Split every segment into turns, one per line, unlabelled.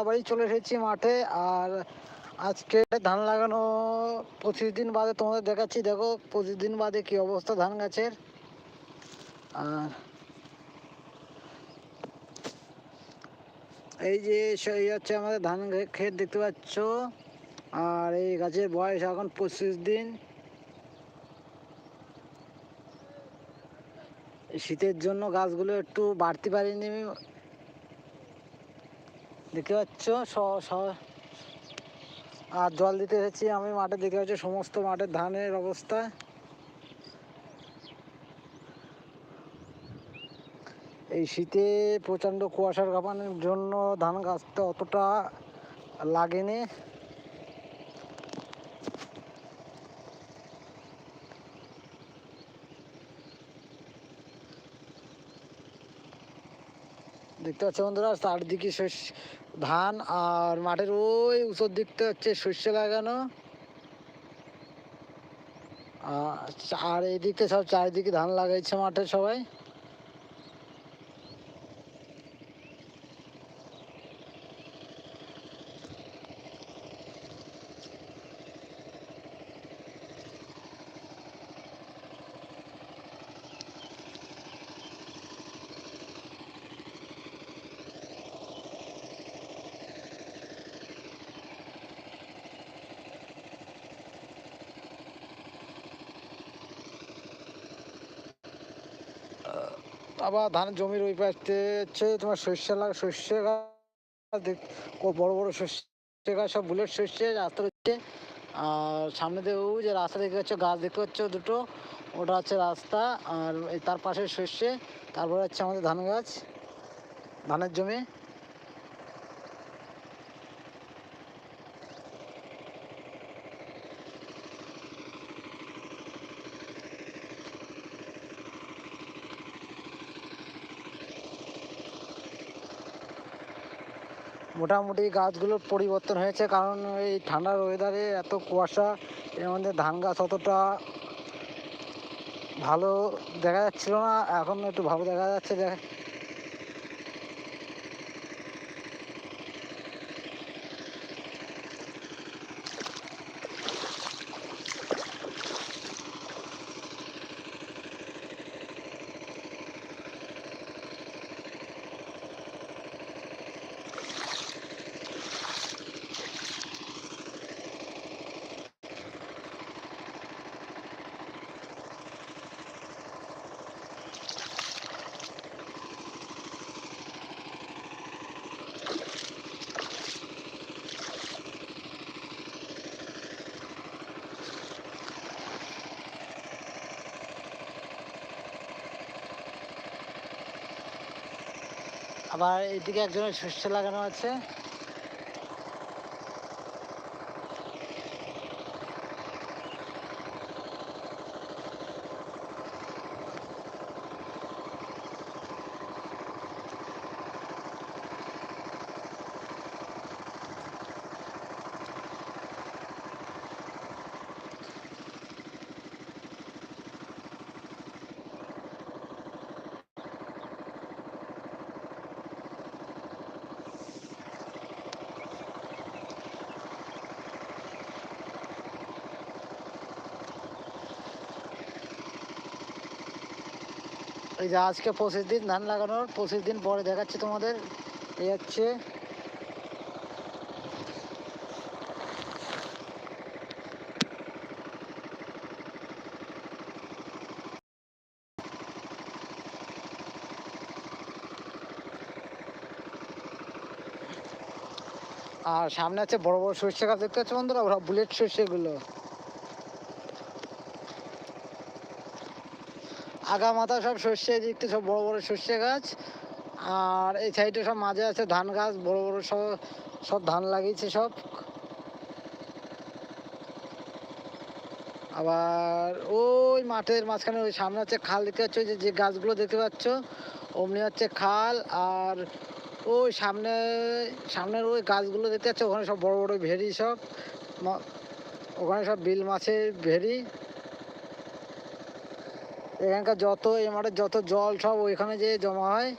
আবারই চলে এসেছি মাঠে। আর আজকে ধান লাগানো পঁচিশ দিন বাদে তোমাদের দেখাচ্ছি। দেখো, পঁচিশ দিন বাদে কি অবস্থা ধান গাছের। আর এই যে স- এই হচ্ছে আমাদের ধান ক্ষেত দেখতে পাচ্ছ। আর এই গাছের বয়স এখন পঁচিশ দিন। শীতের জন্য গাছগুলো একটু বাড়তে পারিনি। দেখতে পাচ্ছ আর জল দিতে এসেছি আমি মাঠে, দেখতে পাচ্ছি সমস্ত মাঠের ধানের অবস্থা। এই শীতে প্রচণ্ড কুয়াশার কাপানোর জন্য ধান গাছটা অতটা লাগেনি। দেখতে পাচ্ছ বন্ধুরা, চারদিকে শস্য, ধান আর মাঠের ওই উঁচুর দিকটা হচ্ছে শস্য লাগানো। আর- আর এই দিকটা সব চারিদিকে ধান লাগাইছে মাঠে সবাই। আবার ধান জমির ওই পাশে হচ্ছে তোমার শস্য লাগা শস্য গাছ বড় বড় শস্য গাছ, সব বুলেট শস্য রাস্তা হচ্ছে, আর সামনে দিয়ে যে রাস্তা দেখতে পাচ্ছ, গাছ দেখতে পাচ্ছ দুটো, ওটা হচ্ছে রাস্তা, আর তার পাশে শস্য তারপরে হচ্ছে আমাদের ধান গাছ, ধানের জমি। মোটামুটি গাছগুলোর পরিবর্তন হয়েছে, কারণ এই ঠান্ডার ওয়েদারে এত কুয়াশা, এর মধ্যে ধান গাছ অতটা ভালো দেখা যাচ্ছিল না, এখন একটু ভালো দেখা যাচ্ছে। আবার এদিকে একজনের শস্য লাগানো আছে। এই যে আজকে পঁচিশ দিন ধান লাগানোর, পঁচিশ দিন পরে দেখাচ্ছি তোমাদের। এই হচ্ছে আর সামনে আছে বড় বড় সর্ষে গাছ। দেখতে পাচ্ছ বন্ধুরা? ওরা বুলেট সর্ষেগুলো। আগা মাথা সব সর্ষে দিকতে সব বড় বড় সর্ষে গাছ। আর এই সাইডে সব মাঝে আছে ধান গাছ, বড় বড় সব সব ধান লাগিয়েছে সব। আবার ওই মাঠের মাঝখানে ওই সামনে হচ্ছে খাল, দেখতে পাচ্ছ যে যে গাছগুলো দেখতে পাচ্ছ, অমনি হচ্ছে খাল। আর ওই সামনে, সামনের ওই গাছগুলো দেখতে পাচ্ছ, ওখানে সব বড় বড় ভেরি সব ওখানে সব বিল মাছের ভেরি এখানকার যত এই মাঠের যত জল সব ওইখানে যেয়ে জমা হয়।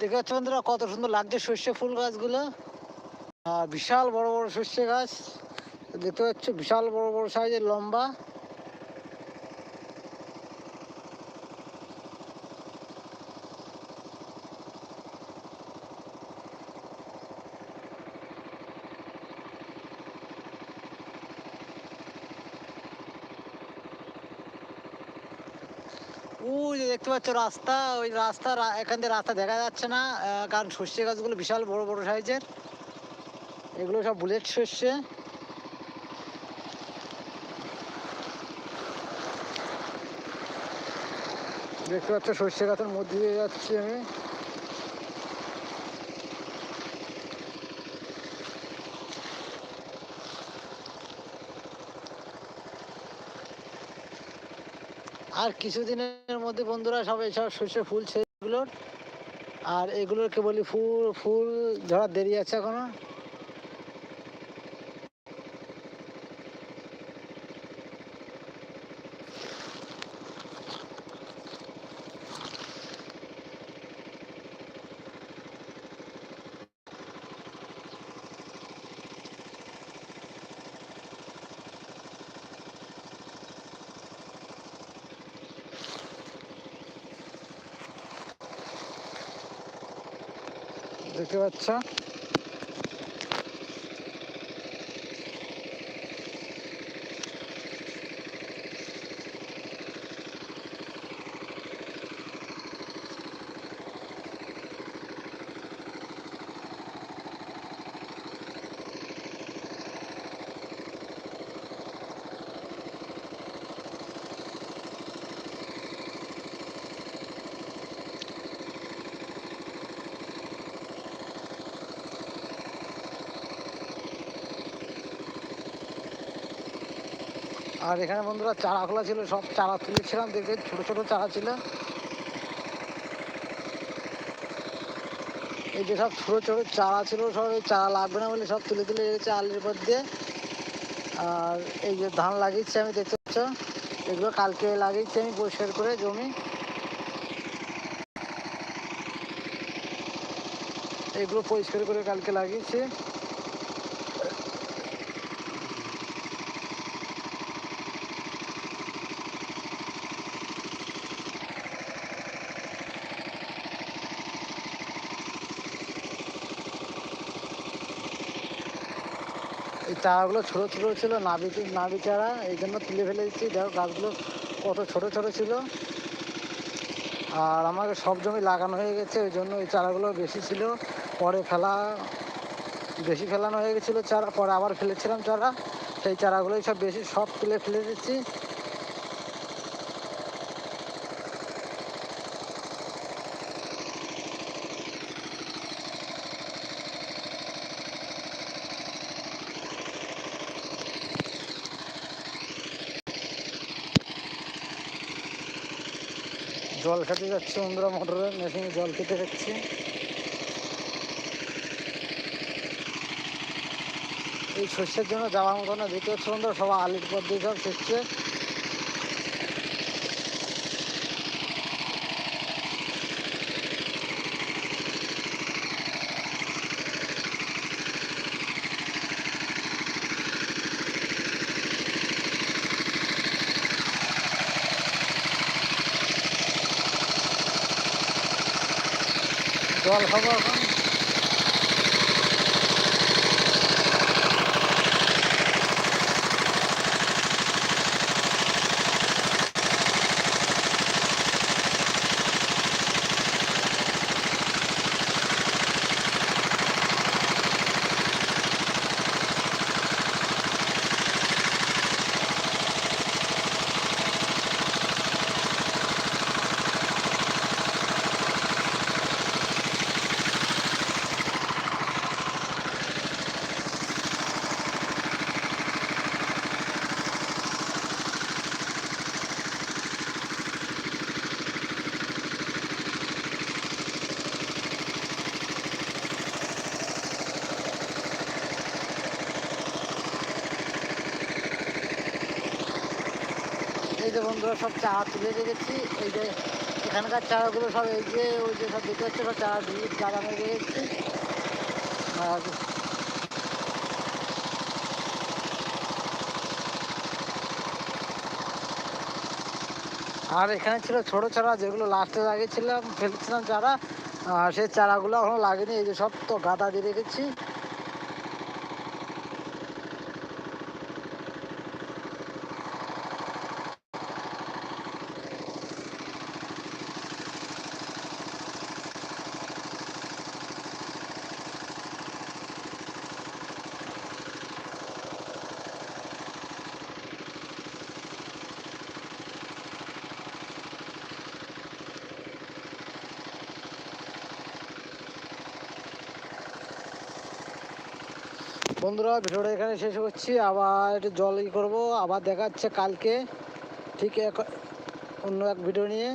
দেখতে পাচ্ছ বন্ধুরা কত সুন্দর লাগছে সর্ষে ফুল গাছগুলো। বিশাল বড় বড় সর্ষে গাছ। দেখতে পাচ্ছ, বিশাল বড় বড় সাইজের লম্বা। যে দেখতে পাচ্ছ, রাস্তা, ওই রাস্তা এখান দিয়ে রাস্তা দেখা যাচ্ছে না কারণ সর্ষে গাছগুলো বিশাল বড় বড় সাইজের। এগুলো সব বুলেট সর্ষে দেখতে পাচ্ছ সর্ষে গাছের মধ্যে দিয়ে যাচ্ছি আমি। আর কিছুদিনের মধ্যে বন্ধুরা সব এইসব সর্ষে ফুল সেগুলোর আর এগুলোর কেবলই ফুল ফুল ধরার দেরি আছে এখনও। দেখতে পাচ্ছ? আর এখানে বন্ধুরা চারা খোলা ছিল, সব চারা তুলেছিলাম দেখবে ছোট ছোট চারা ছিল। এই যে সব ছোট ছোট চারা ছিল, সব এই চারা লাগবে না বলে সব তুলে তুলে রেখেছে আলের উপর দিয়ে। আর এই যে ধান লাগিয়েছি আমি, দেখতে পাচ্ছ? এগুলো কালকে লাগিয়েছি আমি পরিষ্কার করে জমি। এগুলো পরিষ্কার করে কালকে লাগিয়েছি। এই চারাগুলো ছোট ছোট ছিল নাবি নাবি চারা এই জন্য তুলে ফেলে দিচ্ছি। দেখো গাছগুলো কত ছোট ছোট ছিল। আর আমাকে সব জমি লাগানো হয়ে গেছে, ওই জন্য এই চারাগুলো বেশি ছিল। পরে ফেলা, বেশি ফেলানো হয়ে গেছিল চারা, পরে আবার ফেলেছিলাম চারা। সেই চারাগুলোই সব বেশি, সব তুলে ফেলে দিচ্ছি। জল খেতে যাচ্ছে বন্ধুরা মোটরের মেশিনে জল খেতে যাচ্ছে। এই শস্যের জন্য যাওয়ার মতো না, দেখতে পাচ্ছ বন্ধুরা, সবাই আলির পর দিয়ে সব শস্যে জল খাব এখন এই যে বন্ধুরা সব চা তুলে রেখেছি, এই যে এখানকার চারাগুলো সব এই যে, ওই যে সব দেখতে পাচ্ছ, সব চারা গাদা মেরে রেখেছি। আর আর এখানে ছিল ছোট চারা, যেগুলো লাস্টে লাগিয়েছিলাম, ফেলছিলাম চারা আর সেই চারাগুলো এখনও লাগেনি, এই যে সব তো গাদা দিয়ে রেখেছি। বন্ধুরা, ভিডিওটা এখানে শেষ করছি। আবার একটু জল ই করব, আবার দেখা হচ্ছে কালকে। ঠিক এক, অন্য এক ভিডিও নিয়ে।